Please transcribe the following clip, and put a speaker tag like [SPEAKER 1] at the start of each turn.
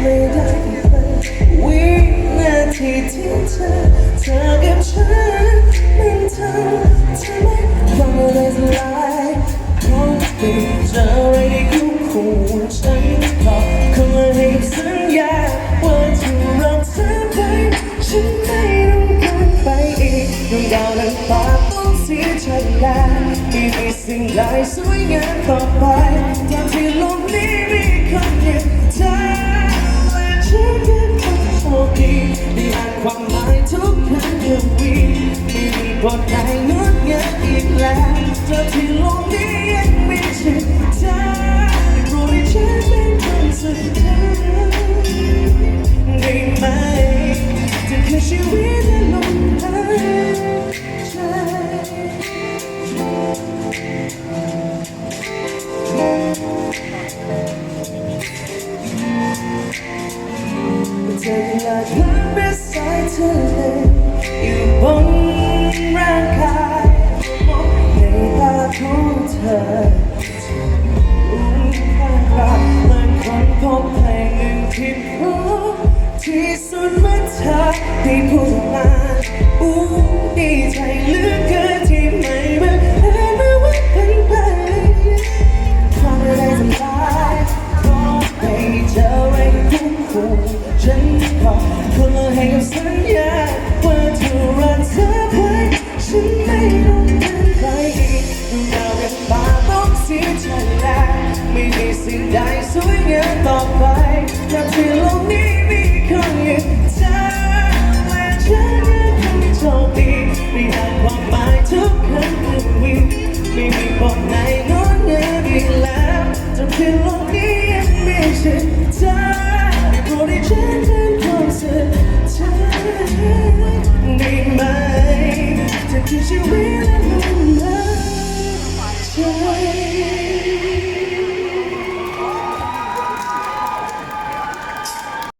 [SPEAKER 1] ไม่ได้วินาทีที่เธอเธอกับฉันมันทำทำไมความะไรสลายคงติดเจออะไรที่คุ้มควฉันตอบคำให้สัญญาว่าจะรักเธอไปฉันไม่ต้องการไปอีกดวงดาวนั้นฝากต้องเสียใจแล้วไม่มีสิ่งใดสวยงามต่อไปตามที่ลมนี้มี บทไหนงดงามอีกแล้วจากที่โลกนี้ยังมีฉันเธอโปรดให้ฉันเป็นคนสุดท้ายได้ไหมจะคือชีวิตและลมหายใจเธออยากนั่งเบสสายทะเลอยู่บน ร่างกายมองในตาของเธออุ้งข้างกายเหมือนคนพบเพลงหนึ่งที่พบที่สุดเมื่อเธอได้พูดออกมาอู้ดีใจเหลือเกิน สิ่งใดสวยงามต่อไปจากที่โลกนี้มีคนอย่างเธอและฉันยังคงโชคดีได้อ่ความหมายทุกคำทุกวิไม่มีบทไหนงดงามอีกแล้วจนถึงโลกนี้ยังมีฉันเธอ